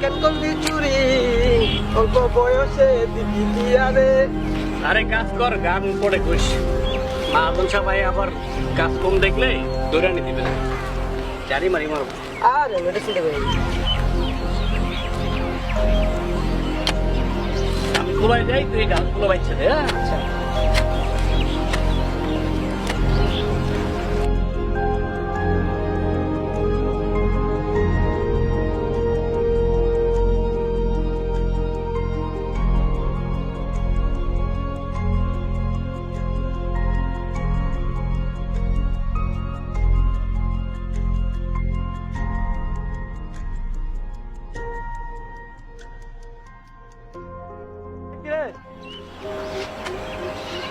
কেন করলি চুরি অল্প বয়সে দিবি বিয়ারে আরে কাজ কর গান পড়ে কইস। মামুন সবাই আবার কাজ কম দেখলে দৌড়ানি দিবে। না জারি মারি মারবো। আরে মেডিসিন দেবে আমি কুলাই যাই তুই গান কুলো বাইছে দে হ্যাঁ? আচ্ছা।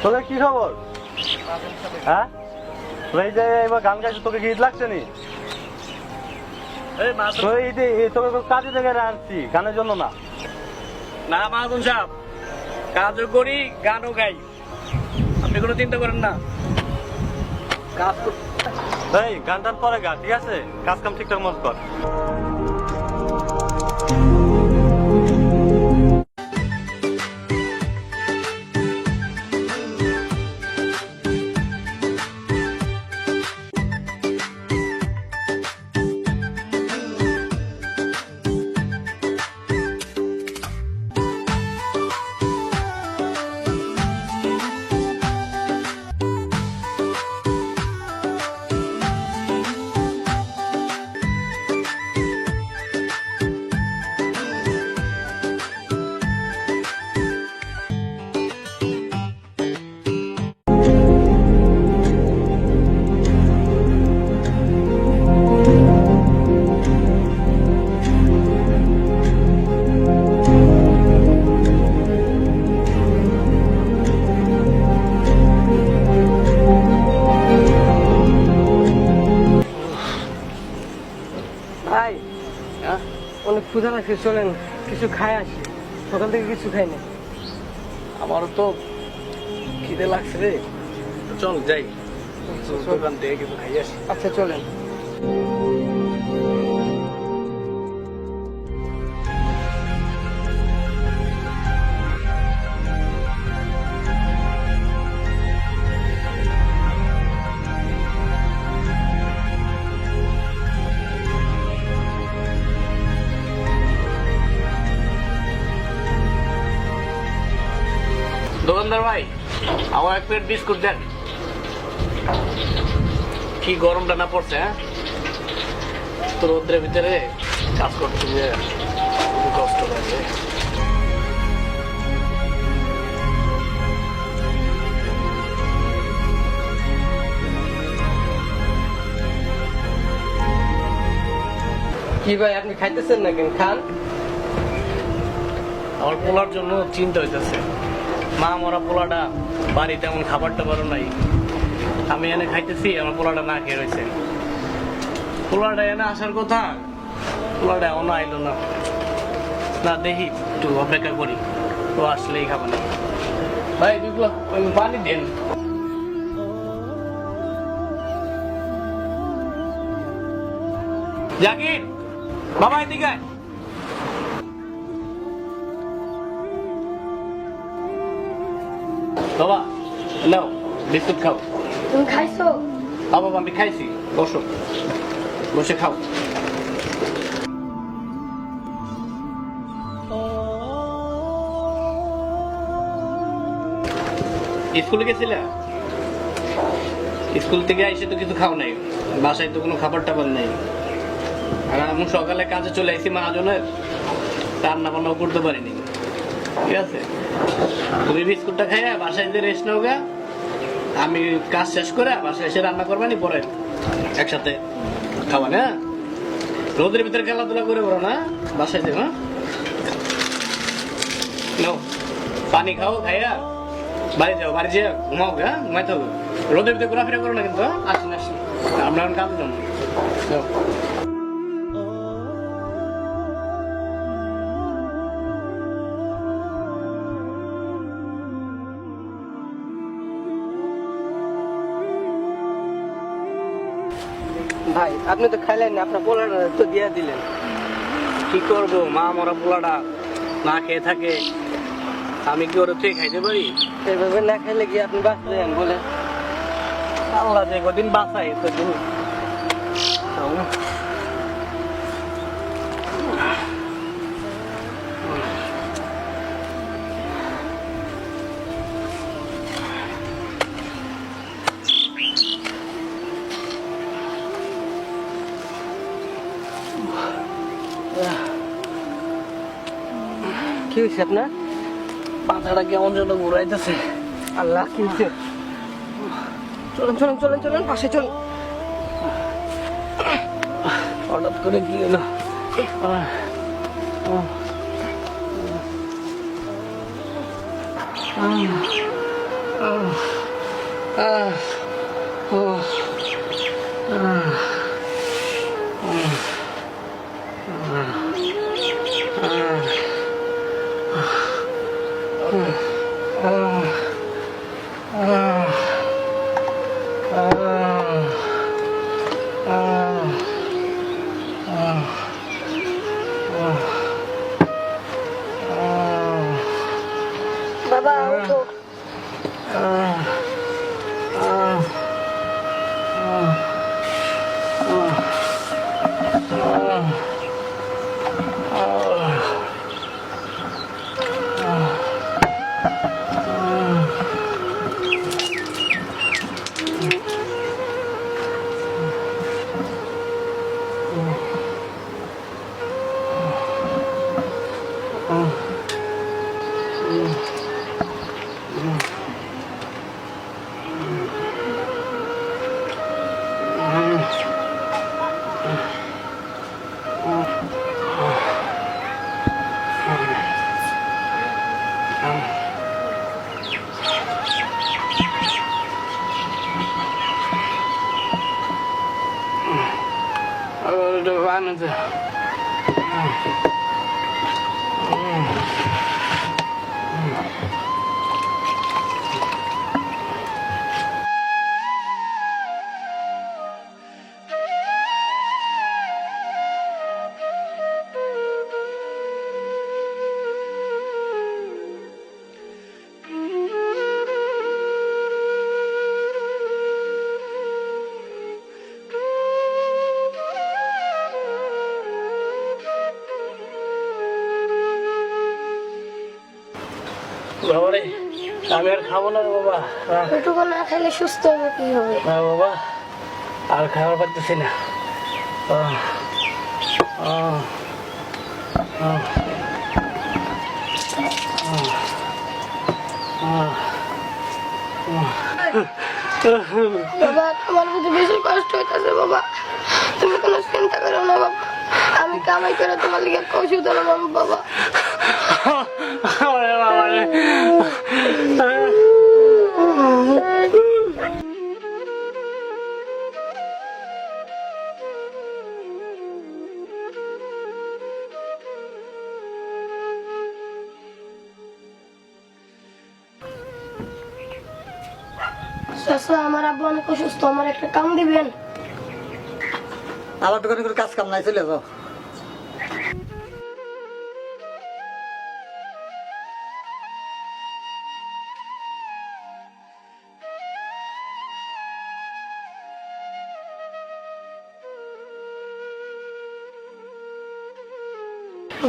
তোদের কি খবর? হ্যাঁ? এই যে এবার গান গাইছো তোকে গীত লাগছে নি? তোকে কাজে থেকে আনছি গানের জন্য না। না মামুন সাহেব কাজও করি গানও গাই। আপনি কোনো চিন্তা করেন না। কাজ এই গান টান পরে গা ঠিক আছে? কাজ কাম ঠিকঠাক মতো কর। ক্ষুধা লাগছে চলেন কিছু খাই আসি। সকাল থেকে কিছু খাই না আমারও তো খিদে লাগছে রে। চল যাই। দোকান থেকে কিছু খাই আসি। আচ্ছা চলেন। প্লেট বিস্কুট দেন। কি গরমটা না পড়ছে হ্যাঁ? তো রোদ্রের ভিতরে কাজ করতে যে কষ্ট লাগে। কি ভাই আপনি খাইতেছেন না কেন খান। আমার পোলার জন্য চিন্তা হইতেছে। মা মরা পোলাটা বাড়িতে এমন খাবার টাবারও নাই। আমি এনে খাইতেছি, আমার পোলাটা না খেয়ে রয়েছে। পোলাটা এনে আসার কথা, পোলাটা এমন আইলো না। না, দেখি, একটু অপেক্ষা করি। তো আসলেই খাব না। ভাই ওই পানি দেন। জাকির, বাবা এদিকে বাবা নাও বিস্কুট খাও। তুমি খাইছো? হ্যাঁ বাবা আমি খাইছি বসো। বসে খাও। স্কুলে গেছিলে? স্কুল থেকে এসে তো কিছু খাও নাই। বাসায় তো কোনো খাবার টাবার নেই। আর আমি সকালে কাজে চলে আসি মহাজনের রান্না বান্নাও করতে পারিনি। ঠিক আছে? তুমি বিস্কুটটা খাইয়া বাসায় যে রেস্ট নাও গা। আমি কাজ শেষ করে বাসায় এসে রান্না করবানি, পরে একসাথে খাওয়া না রোদের ভিতরে খেলাধুলা করে বলো না, বাসায় যাও হ্যাঁ? নাও, পানি খাও, খাইয়া বাড়ি যাও, বাড়ি যেয়ে ঘুমাও গা, ঘুমাইতে হবে। রোদের ভিতরে ঘোরাফেরা করো না কিন্তু হ্যাঁ? আসেন আসেন। আমরা কাজে যাব। ভাই আপনি তো খাইলেন না আপনার পোলাটা তো দিয়ে দিলেন। কি করব মা মরা পোলাটা না খেয়ে থাকে। আমি কি ওর থেকে খাইতে পারি? এভাবে না খাইলে কি আপনি বাঁচলেন বলে? আল্লাহ যে কদিন বাঁচাই সেদিন কি হয়েছে আপনার মাথাটা কেমন যেন ঘুরাইতেছে আল্লাহ কি হয়েছে চলুন চলুন চলুন চলুন পাশে চলুন হঠাৎ করে কি হলো আহ, আহ, আহ, আহ, বাবা রে আমি আর খাব না রে বাবা। এটুকু না খেলে সুস্থ হবে কি হবে? না বাবা আর খাবার পারতেছি না। বাবা তোমার প্রতি বেশি কষ্ট হইতেছে বাবা। তুমি কোনো চিন্তা করো না বাবা। আমি কামাই করে তোমার লিগে আনব বাবা। চাচা, আমার আব্বু অনেক অসুস্থ, আমার একটা কাম দিবেন। আমার দোকানে কোনো কাজ কাম নাই, চলে যাও।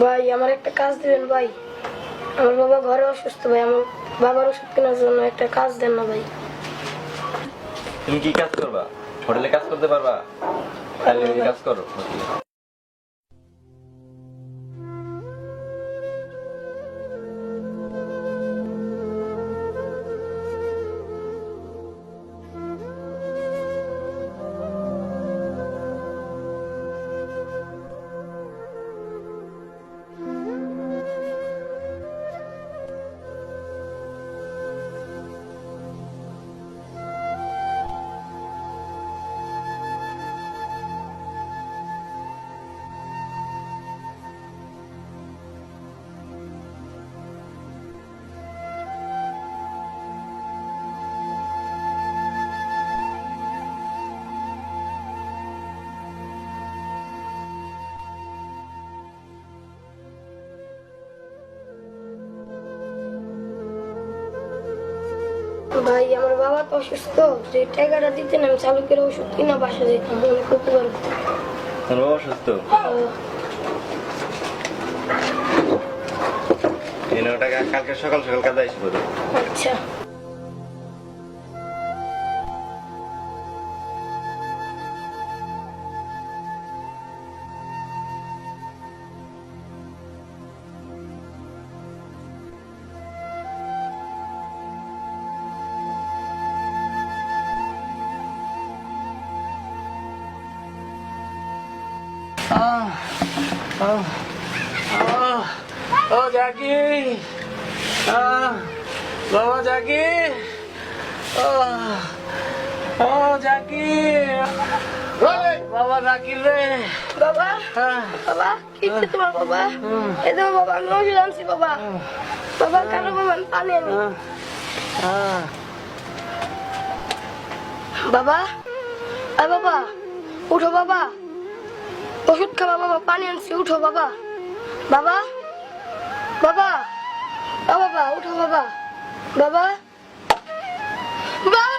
ভাই, আমার একটা কাজ দিবেন ভাই। আমার বাবা ঘরে অসুস্থ ভাই, আমার বাবার ওষুধ কেনার জন্য একটা কাজ দেন না ভাই। তুমি কি কাজ করবা? হোটেলে কাজ করতে পারবা? তাহলে কাজ করো। ভাই আমার বাবা তো অসুস্থ। যে টাকাটা দিতেন আমি চালকের ওষুধ কিনা বাসা যেতাম অনেক উপকার। তোর বাবা অসুস্থ? টাকা কালকে সকাল সকাল কাজে আসব। আচ্ছা। আহ, ও জাকি আহ, বাবা জাকি আহ, ও জাকি বাবা জাকির রে। বাবা আহ, বাবা কি হচ্ছে তোমার বাবা? এই তো বাবা আমি ওষুধ আনছি বাবা। বাবা কেন বাবা আমি পানি আনি? বাবা আয় বাবা উঠো বাবা। ওষুধ খাবা বাবা পানি আনছি উঠো বাবা। বাবা বাবা বাবা উঠো বাবা। বাবা বাবা